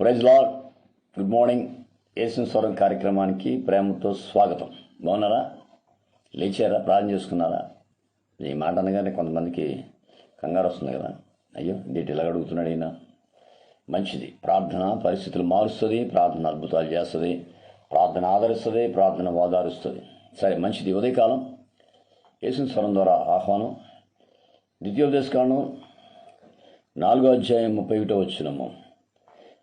Praise lord good morning. ఏసిన స్వరం కార్యక్రమానికి ప్రేమతో స్వాగతం. బాగున్నారా? లేచారా? ప్రార్థన చేసుకున్నారా? ఈ మాట అనగానే కొంతమందికి కంగారు వస్తుంది కదా. అయ్యో ఇంటి ఇలా అడుగుతున్నాడు ఈయన? మంచిది. ప్రార్థన పరిస్థితులు మారుస్తుంది ప్రార్థన అద్భుతాలు చేస్తుంది ప్రార్థన ఆదరిస్తుంది ప్రార్థన ఓదారుస్తుంది. సరే మంచిది. ఉదయకాలం. యేసుని స్వరం ద్వారా ఆహ్వానం. ద్వితీయోపదేశకాండం నాలుగో అధ్యాయం ముప్పై ఒకటో వచ్చినము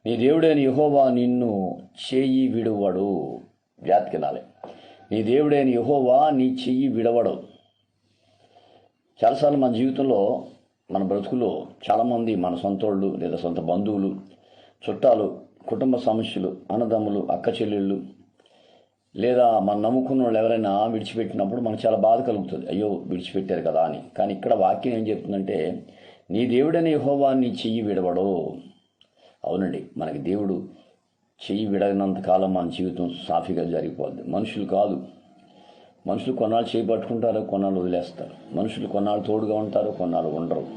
నీ దేవుడైన యహోవా నిన్ను చేయి విడువడు. జాతికి నీ దేవుడైన యహోవా నీ చెయ్యి విడవడు. చాలాసార్లు మన జీవితంలో మన బ్రతుకులో చాలామంది మన సొంతోళ్ళు లేదా సొంత బంధువులు చుట్టాలు కుటుంబ సమస్యలు అన్నదమ్ములు అక్క చెల్లెళ్ళు లేదా మనం నమ్ముకున్న వాళ్ళు ఎవరైనా విడిచిపెట్టినప్పుడు మనకు చాలా బాధ కలుగుతుంది. అయ్యో విడిచిపెట్టారు కదా అని. కానీ ఇక్కడ వాక్యం ఏం చెప్తుందంటే నీ దేవుడైన యహోవా నీ చెయ్యి విడవడు. అవునండి మనకి దేవుడు చెయ్యి విడగినంత కాలం మన జీవితం సాఫీగా జరిగిపోద్ది. మనుషులు కాదు. మనుషులు కొన్నాళ్ళు చేయి పట్టుకుంటారు కొన్నాళ్ళు వదిలేస్తారు. మనుషులు కొన్నాళ్ళు తోడుగా ఉంటారు కొన్నాళ్ళు ఉండరు.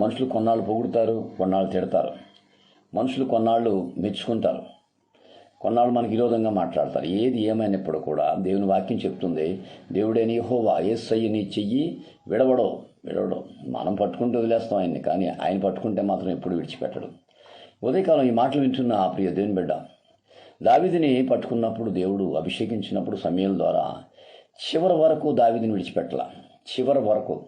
మనుషులు కొన్నాళ్ళు పొగుడుతారు కొన్నాళ్ళు తిడతారు. మనుషులు కొన్నాళ్ళు మెచ్చుకుంటారు. కొన్నాళ్ళు మనకి విరోధంగా మాట్లాడతారు. ఏది ఏమైనప్పుడు కూడా దేవుని వాక్యం చెప్తుంది దేవుడైన యెహోవా ఏసయ్య నీ చెయ్యి విడవడో విడవడో. మనం పట్టుకుంటూ వదిలేస్తాం ఆయన్ని కానీ ఆయన పట్టుకుంటే మాత్రం ఎప్పుడు విడిచిపెట్టడు. ఉదయకాలం ఈ మాటలు వింటున్న ఆ ప్రియ దేవుని బిడ్డ దావిదిని పట్టుకున్నప్పుడు దేవుడు అభిషేకించినప్పుడు సమయం ద్వారా చివరి వరకు దావిదిని విడిచిపెట్టల. చివరి వరకు.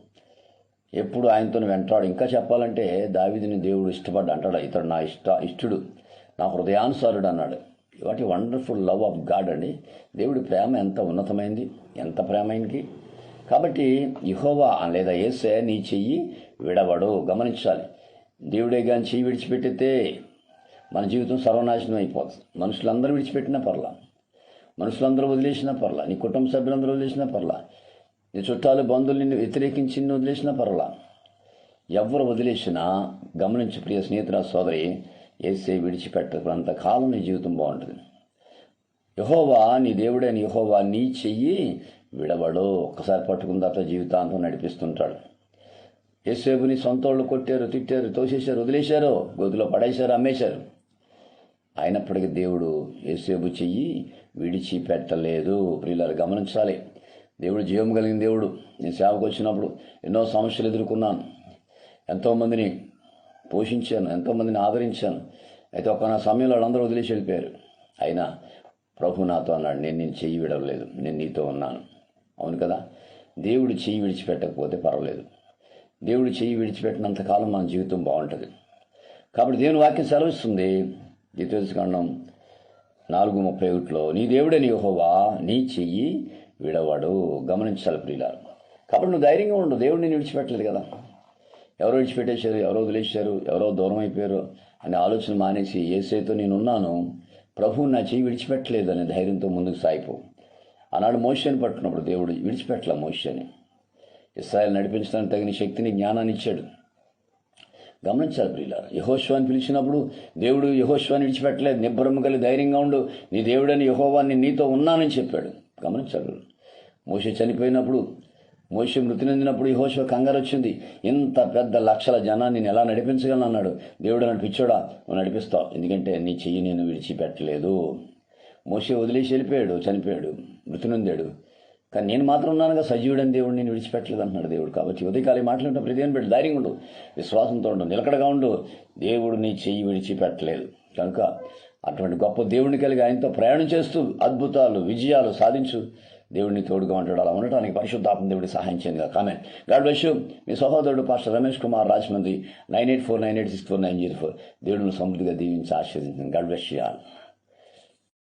ఎప్పుడు ఆయనతో వెంటాడు. ఇంకా చెప్పాలంటే దావిదిని దేవుడు ఇష్టపడ్డా. అంటాడు ఇతడు నా ఇష్ట ఇష్టుడు నా హృదయానుసారుడు అన్నాడు. వాటి వండర్ఫుల్ లవ్ ఆఫ్ గాడ్ అండి. దేవుడి ప్రేమ ఎంత ఉన్నతమైంది ఎంత ప్రేమైంది. కాబట్టి ఇహోవా లేదా ఏసే నీ చెయ్యి విడవడు. గమనించాలి. దేవుడే కానీ చేయి విడిచిపెట్టితే మన జీవితం సర్వనాశనం అయిపోతుంది మనుషులందరూ విడిచిపెట్టినా పర్లా. మనుషులందరూ వదిలేసినా పర్లా. నీ కుటుంబ సభ్యులందరూ వదిలేసినా పర్లా. నీ చుట్టాలు బంధువులు నిన్ను వ్యతిరేకించి నిన్ను వదిలేసినా పర్లా. ఎవరు వదిలేసినా గమనించి ప్రియ స్నేహితుల సోదరి ఏసే విడిచిపెట్టకున్నంత కాలం నీ జీవితం బాగుంటుంది. యహోవా నీ దేవుడైన యహోవా నీ చెయ్యి విడవడు. ఒక్కసారి పట్టుకున్న జీవితాంతం నడిపిస్తుంటాడు. యేసేపుని సొంతోళ్ళు కొట్టారు తిట్టారు తోసేశారు వదిలేశారు గొద్దులో పడేశారు అమ్మేశారు. అయినప్పటికీ దేవుడు యేసేపు చెయ్యి విడిచిపెట్టలేదు. ప్రియులారు గమనించాలి. దేవుడు జీవం కలిగిన దేవుడు. నేను సేవకు వచ్చినప్పుడు ఎన్నో సమస్యలు ఎదుర్కొన్నాను. ఎంతోమందిని పోషించాను ఎంతోమందిని ఆదరించాను. అయితే ఒక నా సమయంలో వాళ్ళందరూ వదిలేసి వెళ్ళిపోయారు. అయినా ప్రభు నాతో అన్నాడు నేను నేను చెయ్యి విడవలేదు. నేను నీతో ఉన్నాను. అవును కదా? దేవుడు చెయ్యి విడిచిపెట్టకపోతే పర్వాలేదు. దేవుడు చెయ్యి విడిచిపెట్టినంత కాలం మన జీవితం బాగుంటుంది. కాబట్టి దేవుని వాక్యం సెలవిస్తుంది. ద్వితీయోపదేశకాండం నాలుగు ముప్పై ఒకటిలో నీ దేవుడే నీ హోవా నీ చెయ్యి విడవాడు. గమనించాలి ప్రియులారు. కాబట్టి నువ్వు ధైర్యంగా ఉండు. దేవుడు నేను విడిచిపెట్టలేదు కదా. ఎవరో విడిచిపెట్టేశారు ఎవరో వదిలేశారు ఎవరో దూరం అయిపోయారు అనే ఆలోచన మానేసి ఏసైతో నేనున్నాను ప్రభువు నా చెయ్యి విడిచిపెట్టలేదు అనే ధైర్యంతో ముందుకు సాగిపో. ఆనాడు మోషన్ పట్టుకున్నప్పుడు దేవుడు విడిచిపెట్టలే మోషని ఇస్రాయల్ నడిపించడానికి తగిన శక్తిని జ్ఞానాన్ని ఇచ్చాడు. గమనించాలి ప్రియులారు యహోశ్వాన్ని పిలిచినప్పుడు దేవుడు యహోశ్వాన్ని విడిచిపెట్టలేదు. నిబ్బరము కలిగి ధైర్యంగా ఉండు. నీ దేవుడని యహోవాన్ని నీతో ఉన్నానని చెప్పాడు. గమనించాడు మోష చనిపోయినప్పుడు మోష మృతి చెందినప్పుడు యహోశ్వ కంగారు వచ్చింది. ఇంత పెద్ద లక్షల జనాన్ని నేను ఎలా నడిపించగలను అన్నాడు. దేవుడు నడిపించాడా నువ్వు నడిపిస్తావు. ఎందుకంటే నీ చెయ్యి నేను విడిచిపెట్టలేదు. మోసే వదిలేసి వెళ్ళిపోయాడు చనిపోయాడు మృతి నొందాడు. కానీ నేను మాత్రం ఉన్నానుగా సజీవుడని దేవుడు నేను విడిచిపెట్టలేదు అంటున్నాడు దేవుడు. కాబట్టి ఉదయకాలం మాట్లాడిన ప్రతి పెట్టి ధైర్యం ఉండు విశ్వాసంతో ఉండు నిలకడగా ఉండు. దేవుడు నీ చెయ్యి విడిచిపెట్టలేదు. కనుక అటువంటి గొప్ప దేవుడిని కలిగి ఆయనతో ప్రయాణం చేస్తూ అద్భుతాలు విజయాలు సాధించు. దేవుడిని తోడుగా ఉంటాడు అలా ఉండటానికి పరిశుద్ధాత్మ దేవుడి సహాయం చేయండి కామె గాడ్ బ్లెస్ మీ సహోదరుడు pastor Ramesh Kumar Rajahmundry nine eight four nine eight six four nine zero four. దేవుడిని సమృద్ధిగా దీవించి ఆశీర్వదించింది గాడ్ బ్లెస్